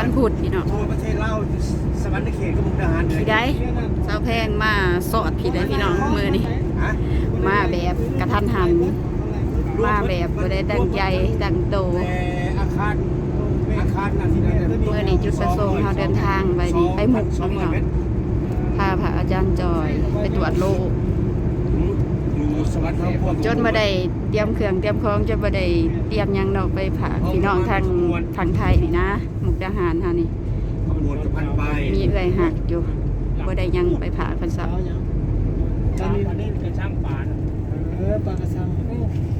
วันพุธพี่น้องทั่วประเทศลาวสวรรค์เขตก็มุกดาหารเลยพี่ได้สาวแพงมาสอดพี่ได้พี่น้องมือนี่ฮะมาแบบกระทันหัน มาแบบบ่ได้ตั้งใจตั้งโตแต่อาคารอาคารน่ะที่นั่นน่ะเมื่อนี้จุดประสงค์เราเดินทางไปนี่ไปหมุกสองพี่ร้อยน้องเมตรพาพระอาจารย์จอยไปตรวจโรค จนบ่ได้เตรียมเครื่องเตรียมของจนบ่ได้เตรียมหยังดอกไปผ่าพี่น้องทางทางไทยนี่นะ มุกดาหารเฮานี่ขบวนกับพันไปมีเอื้อยหักอยู่บ่ได้หยังไปผ่าคนสักตอนนี้อันนี้เป็นช่างป่านะเออปลากระชัง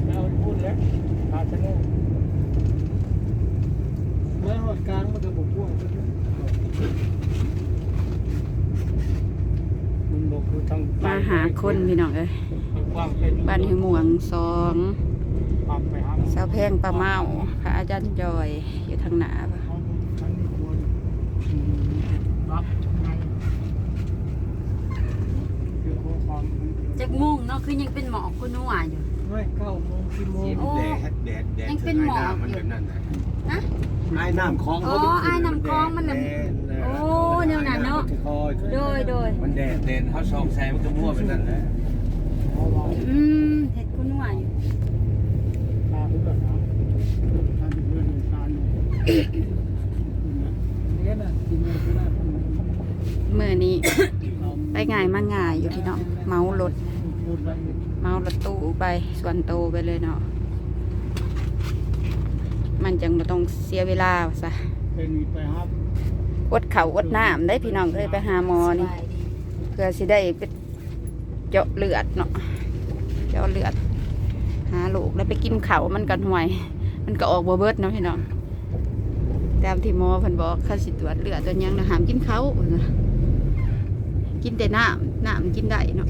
แล้วพูดแล้วปลาชะโงกเมื่อหอดกลางมันจะบกพ่วงมันบอกคือทาง มาหาคนพี่น้องเอ้ยความเป็นบ้านหิวหมวงสองความไปหาสาวแพงปลาเมาพระอาจารย์จอยอยู่ทางหน้าปะฉันนี่ควรรับคือความจักมุ่งเนาะคือยังเป็นหมอกคุณนัวอยู่ไม่เก้าโมงสิบโมงโอ้แดดแดดแดดยังเป็นหมอกมันอยู่แบบนั้นนะฮะไอ้น้ำคลองอ๋อไอ้น้ำคลองมันน่ะแดดแดด โอ้แนวนั้นเนาะ โดยโดยมันแดดแดดเขาซองแซมมันก็มั่วไปนั่นแหละเอาไว้อืมเห็ดคุณนัวอยู่ตาเป็นแบบนั้นตาเป็นเรื่องตาเนี่ยนี่นะกินเงินก็ได้เมื่อนี้ ไปง่ายมาง่ายอยู่พี่น้องเมารถพูดไปเมารถตู้ไปส่วนโตไปเลยเนาะมันจังบ่ต้องเสียเวลาซะเป็นไปครับ อดเขาวอดน้ำได้พี่น้องเคยไปหาหมอนี่เพื่อสิได้ไปเจาะเลือดเนาะเจาะเลือด หาลูกแล้วไปกินเขาวมันกันห่วย มันก็ออกบ่เบิดเนาะพี่น้องตามที่หมอเพิ่นบอกเขาสิตรวจเลือดตัวยังนะห้ามกินเขาวนะกินแต่น้ำน้ำกินได้เนาะ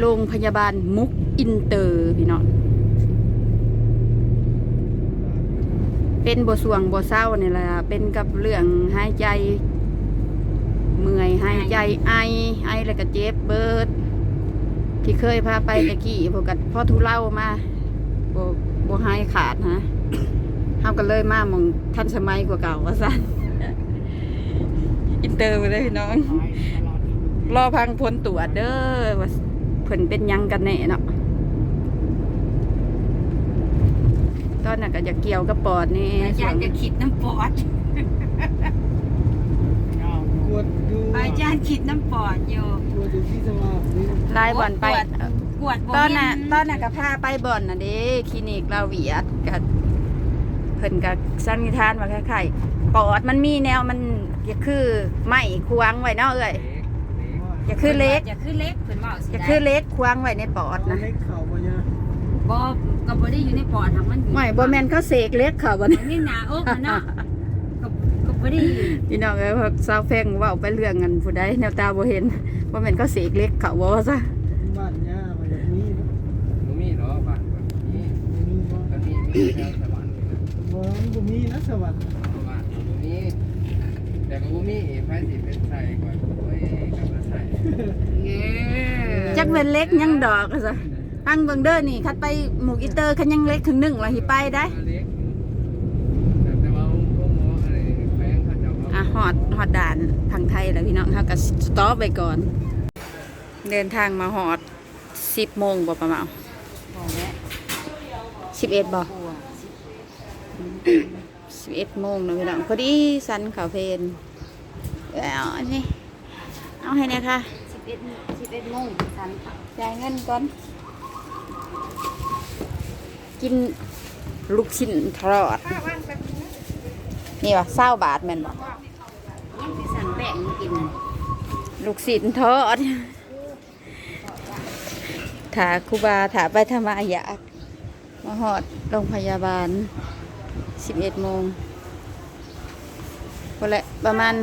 โรงพยาบาลมุกอินเตอร์พี่น้องเป็นบ่สวงบ่เศร้าเนี่ยแหละเป็นกับเรื่องหายใจ เมื่อยหายใจไอ ไอแล้วก็เจ็บเบิด ที่เคยพาไปตะกี้พวกกันพ่อทุเล่ามาบ่บ่หายขาดฮะเฮาก็เลยมาหมองทันสมัยกว่าเก่าว่าซั่นอินเตอร์ไปเลยพี่น้อง รอพังผลตรวจเด้อว่า เพิ่นเป็นหยังกันแน่เนาะตอนนั้นก็จะเกี่ยวกับปอดนี่อาจารย์จะขีดน้ำปอดกวดดูอาจารย์ขีดน้ำปอดอยู่กวดดูที่สมาธิลายบ่อนไปกวดบ่ตอนน่ะเห็ตอนน่ะก็พาไปบ่อนน่ะเด้คลินิกลาเวียดกับเพิ่นกับสันนิษฐานว่าคล้ายๆปอดมันมีแนวมันจะคือไม่ควางไว้เนาะเอ้ย จะคือเล็ก อย่าคือเล็กเพิ่นว่าสิจะคือเล็กควางไว้ในปอดนะเล็กเข่าปะเนี่ยบ่ก็บ่ได้อยู่ในปอดทางมันไม่บ่แม่นเขาเสกเล็กเขาบ่มันี่นมีหน้าอกมันเนาะก็ก็บ่ได้อยู่พี่น้องเอ้ยพวกสาวแฟงเว้าไปเรื่องกันผู้ใดแนวตาบ่เห็นบ่แม่นเขาเสกเล็กเขาบ่ว่าซะบ้านย่ามาจากนี้บ่มีเนาะบ้านแบบนี้มีบ้านก็มีมีแถวสวรรค์นี่นะบ้านบ่มีนะสวรรค์บ้านบ่มีแต่ก็บ่มีไผสิเป็นไสก่อนโอ้ยกับมาใส่เย้ จักเป็นเล็กยังดอกว่าซะฟังเบิงเด้อนี่คัดไปหมู่อิเตอร์คันยังเล็กถึงหนึ่งแล้วสิไปได้หมออะไรแฝงเขาเจ้าอะฮอดฮอดด่านทางไทยแล้วพี่น้องเฮาก็สต็อปไว้ก่อน เดินทางมาฮอด10โมงบ่ประมาณบอกแล้ว11บ่กลัว11โมงนะพี่น้องพอดีสันเขาเพนเอาอันนี้ เอาให้เนี่ยค่ะ11 11โมงทันค่ะจ่ายเงินก่อน กินลูกชิ้นทอด นี่วะเศร้าบาทแม่นบอกยังสิสั่งแป้งมากินนั่นลูกชิ้นทอดถาครูบาถาไปธรรมายากมาหอดโรงพยาบาล 11โมงพอแหละประมาณ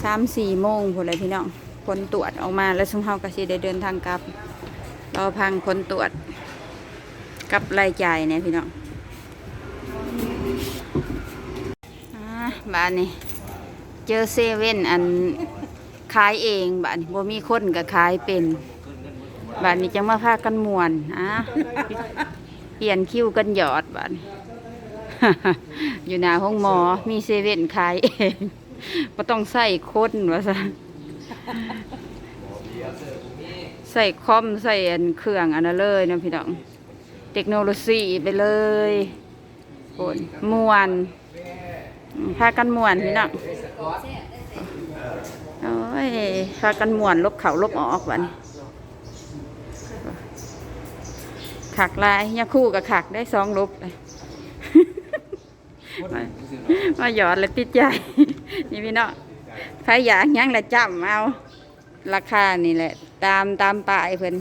3-4โมงพอแหละพี่น้องผลตรวจออกมาแล้วซุมเฮาก็สิได้เดินทางกลับรอพังผลตรวจกับรายจ่ายเนี่ยพี่น้องอบ้านนี้เจอเซเว่นอันขายเองบ้านบ่มีคนก็ขายเป็นบ้านนี้จะมาพากันมวนอะเปลี่ยนคิวกันหยอดบ้านอยู่หน้าห้องหมอมีเซเว่นขายเอง ก็ต้องใส่คนว่าซะใส่คอมใส่อันเครื่องอันนั้นเลยนะพี่น้อง เทคโนโลยีไปเลยโอนมวนอืมพากันมวนพี่น้องโอ้ยพากันมวนลบเขาลบออกวันขักลายยาคู่กับขักได้สองลบเลย มามาหยอดแล้วติดใจ นี่พี่น้องใครอยากหยังละจำเอา ราคานี่แหละ ตามตามป้ายเพิ่น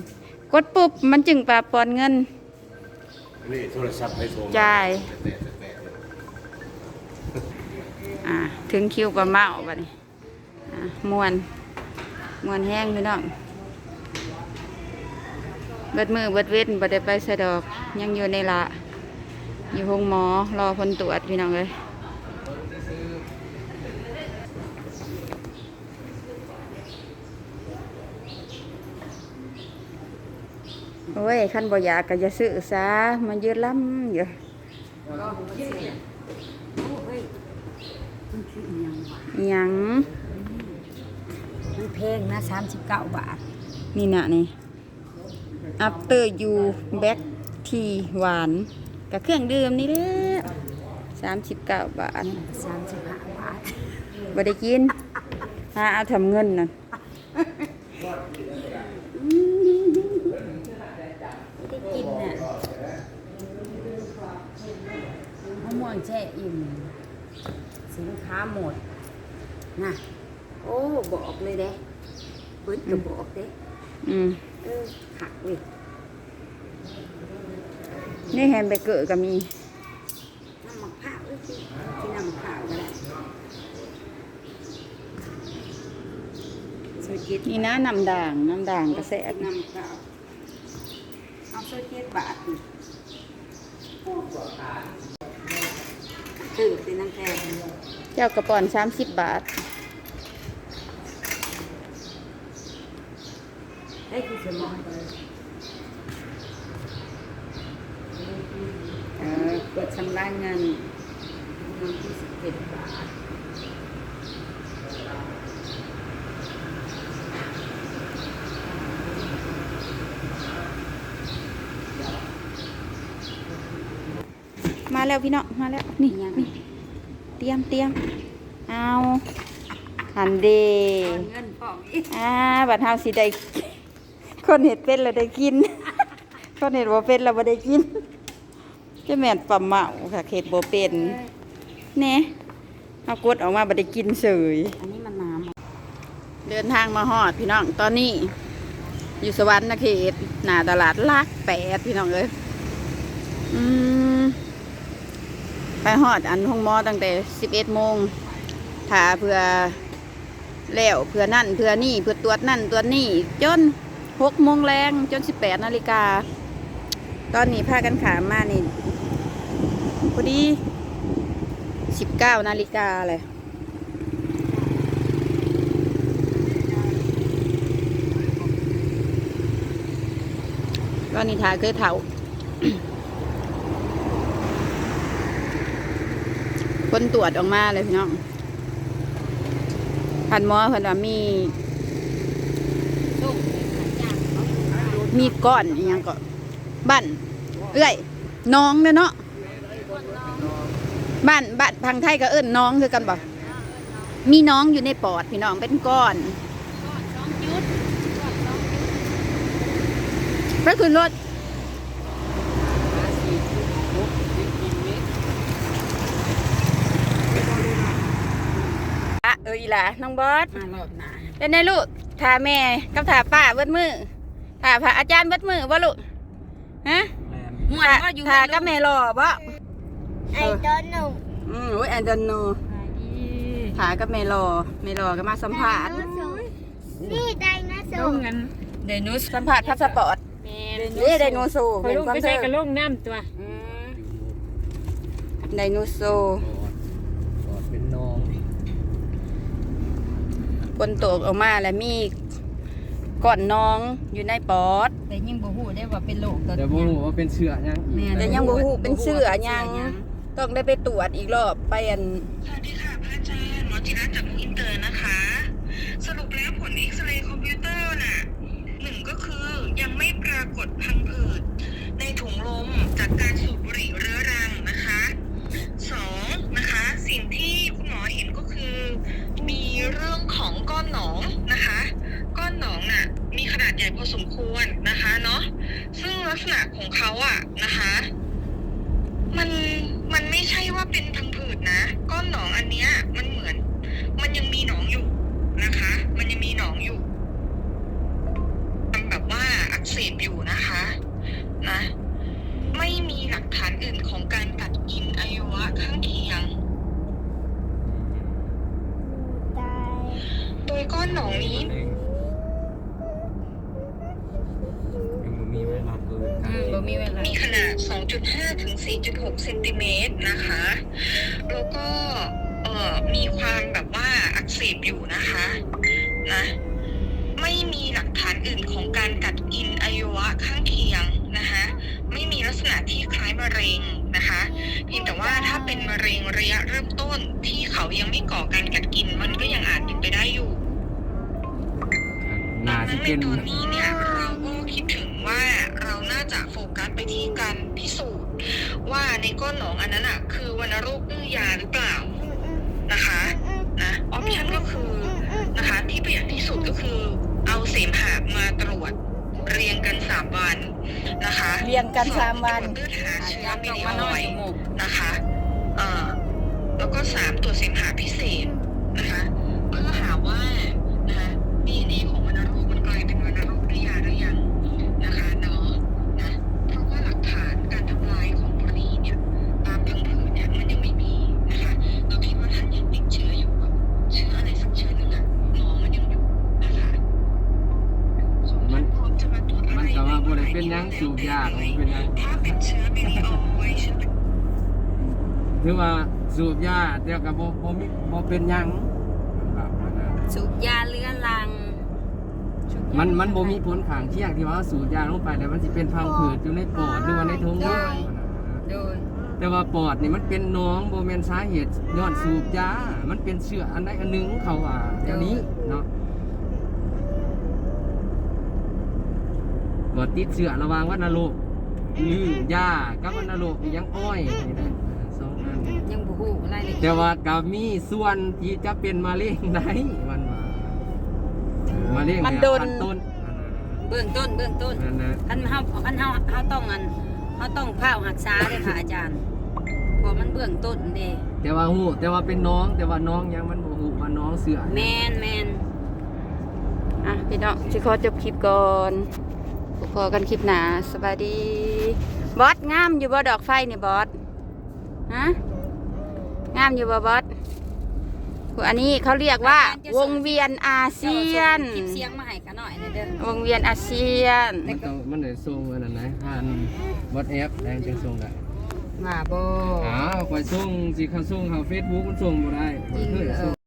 กดปุ๊บมันจึงปาปอนเงินนี่โทรศัพท์ให้โทรจ่ายแตะแตะเลยอ่าถึงคิวปลาเมาบัดนี้อ่ามวนมวนแห้งพี่น้องเบิดมือเบิดเว้นบ่ได้ไปสะดอก ยังอยู่ในละ อยู่ห้องหมอรอผลตรวจพี่น้องเลย อ้ยคันบ่อยากก็จะซื้อซะมันยืดล้ำอยู่มันคืออิหยังวะอิหยังมันแพงนะ39บาท นี่น่ะนี่ after you back ทีหวานกับเครื่องดื่มนี่แหละสามสิบเก้าบาท35บาทบ่ได้กินหาเอาทำเงินน่ะ ไม่ได้กินน่ะมะม่ว งแช่อิ่ม สินค้าหมดน่ะโอ้บอกเลยเด้เพิ่นก็บอกเด้อืมเออหักเว้ยนี่แฮมเบเกอร์ก็มีน้ำมะพร้าวเอ้ยกินน้ำมะพร้าวก็ได้โซเจ็ดนี่นะน้ำด่างน้ำด่างกระแสน้ำมะพร้าวเอาโซเจ็ดบาทนี่ ถือเป็นน้ำแข็งเจ้ากระป๋อนสามสิบบาทได้คือสมองเออกดชำระเงินเงินที่สิบเจ็ดบาท แล้วพี่น้องมาแล้วนี่นี่เตรียมเตรียมเอาหันเดเอาเงินปอกอีกอ่าบัดเฮาสิได้คนเห็ดเป็นแล้วได้กิน คนเห็ดบ่เป็นแล้วบ่ได้กินจะแม่นปลาเมาค่ะเห็ดบ่เป็นแหน่เอากดออกมาบ่ได้กินเฉยอันนี้มันน้ำเดินทางมาฮอดพี่น้องตอนนี้อยู่สวรรค์นะเขตหน้าตลาดลากแปดพี่น้องเอ้ยอืม ไปฮอดอันห้องมอตั้งแต่สิบเอ็ดโมงถ้าเพื่อแล้วเพื่อนั่นเพื่อนี่เพื่อตรวจนั่นตรวจนี่จนหกโมงแรงจนสิบแปดนาฬิกา ตอนนี้พากันขามมานี่พอดีสิบเก้านาฬิกาเลยก็นิทาเคยเถา คนตรวจออกมาเลยพี่น้องพันหมอเพิ่นว่ามี มีก้อนอหยังก็บ้านเอ้อยน้องเด้อเนาะบ้านบ้านพังไทยก็เอิ้นน้องคือกันบ่มีน้องอยู่ในปอดพี่น้องเป็นก้อนก็คือรถ อะเอออีหล่ะน้องบอสมารอบหน้าเป็นไงลูกถาแม่กับถาป้าเบิดมือถาพระอาจารย์เบิดมือบ่ลูกฮะม่วนถาก็อยู่ถากับแม่รอบ่ I don't know. อืมโอ้ยแอนดอนโนถากับแม่รอแม่รอก็มาสัมภาษณ์นี่ไดโนเสาลงร์กันเดนุสสัมภาษณ์พาสปอร์ตแม่เด้ไดโนโซคอยลงความไปเธใส่อกระลงน้ำตัวอืมไดโนโซปอดปอดเป็นนองค นตกออกมาแล้วมีก่อนน้องอยู่ในปอด แต่ยังบ่ฮู้ได้ว่าเป็นโรคตัวเดี๋ยวบ่รู้ว่าเป็นเชื้อยังแม่น แต่ยังบ่ฮู้เป็นเสื้อหยัง ต้องได้ไปตรวจอีกรอบไปอัน สวัสดีค่ะพระอาจารย์หมอจิรัตน์จากมุกอินเตอร์นะคะ สรุปแล้วผลเอ็กซเรย์คอมพิวเตอร์น่ะหนึ่งก็คือยังไม่ปรากฏพังผืดในถุงลมจากการสูบบุหรี่เรื้อรังนะคะสองนะคะ สิ่งที่คุณหมอเห็นก็คือ มีเรื่องของก้อนหนองนะคะ ก้อนหนองน่ะ มีขนาดใหญ่พอสมควรนะคะเนาะซึ่งลักษณะของเขาอะนะคะ มันมันไม่ใช่ว่าเป็นพังผืดนะ ก้อนหนองอันเนี้ย มันเหมือน มันยังมีหนองอยู่นะคะ มันยังมีหนองอยู่ มันแบบว่าอักเสบอยู่นะคะนะ ไม่มีหลักฐานอื่นของการกัดกินอวัยวะข้างเคียง ตาย โดยก้อนหนองนี้ ยังบ่มีเวลาเกิน อืมบ่มีเวลา มีขนาด 2.5 ถึง 4.6 เซนติเมตรนะคะ แล้วก็เอ่อมีความแบบว่าอักเสบอยู่นะคะ นะ ไม่มีหลักฐานอื่นของการกัดกินอวัยวะข้างเคียงนะคะ ไม่มีลักษณะที่คล้าย มะเร็งนะคะเพียงแต่ว่าถ้าเป็นมะเร็งระยะเริ่มต้นที่เขายังไม่ก่อการกัดกินมันก็ยังอาจเป็นไปได้อยู่น่าสิดังเป็นในตอนนี้เนี่ยเราก็คิดถึงว่าเราน่าจะโฟกัสไปที่การพิสูจน์ ว่าในก้อนหนองอันนั้นอะคือวัณโรคดื้อยาหรือเปล่านะคะนะออปชันก็คือนะคะที่ประหยัดที่สุดก็คือเอาเสมหะมาตรวจ เรียงกันสามวันนะคะเรียงกันสามวันสองตรวจเลือดหาอาเชื้อจารย์มิต้องนิมาอนอนอยจมูกนะคะเอ่อแล้วก็สามตรวจเสมหะพิเศษนะคะ เพื่อหาว่า เดี๋ยวก็บ่บ่มีบ่เป็นหยังครับนะสูบยาเรื้อรังสูบยามันมันบ่มีผลข้างเคียงที่ว่าสูบยาลงไปแล้วมันสิเป็นพังผืดอยู่ในปอดหรือว่าในท้องลมโดยแต่ว่าปอดนี่มันเป็นหน้องบ่แม่นสาเหตุย้อนสูบยา มันเป็นเชื้ออันใดอันหนึงเขาว่าอย่างนี้เนาะก็ติดเชื้อระหว่างวัณโรคหรือยากับวัณโรคอีหยังอ้อยนี่นะสองอัน ยังบ่ฮู้รายละเอียดแต่ว่าก็มีส่วนที่จะเป็นมะเร็งได้มันว่ามะเร็งมันโดน ขั้ต้นเบื้องต้นเบื้องต้นนั่นนะคันเฮาคันเฮาเฮาต้องอันเฮาต้องพาหักษาเด้อค่ะอาจารย์เพราะมันเบื้องต้นเด้แต่ว่าหูแต่ว่าเป็นน้องแต่ว่าน้องยังมันบ่ฮู้ว่าน้องเสือแม่นแม่นอะพี่น้องสิขอจบคลิปก่อนพอกันคลิปหนาสวัสดี บอสงามอยู่บ่ดอกไฟนี่บอสฮะงามอยู่บ่บอสอันนี้เขาเรียกว่า วงเวียนอาเซียนคลิปเสียงมาให้กันหน่อยหน่อยเด้อวงเวียนอาเซียน มันต้องมันได้ส่งอันนั้นนะผ่าน WhatsApp แดงจังส่งได้ว่าบ่อ้าวข่อยส่งสิเขาส่งเขา Facebook มันส่งบ่ได้จริงเคยเอส่อง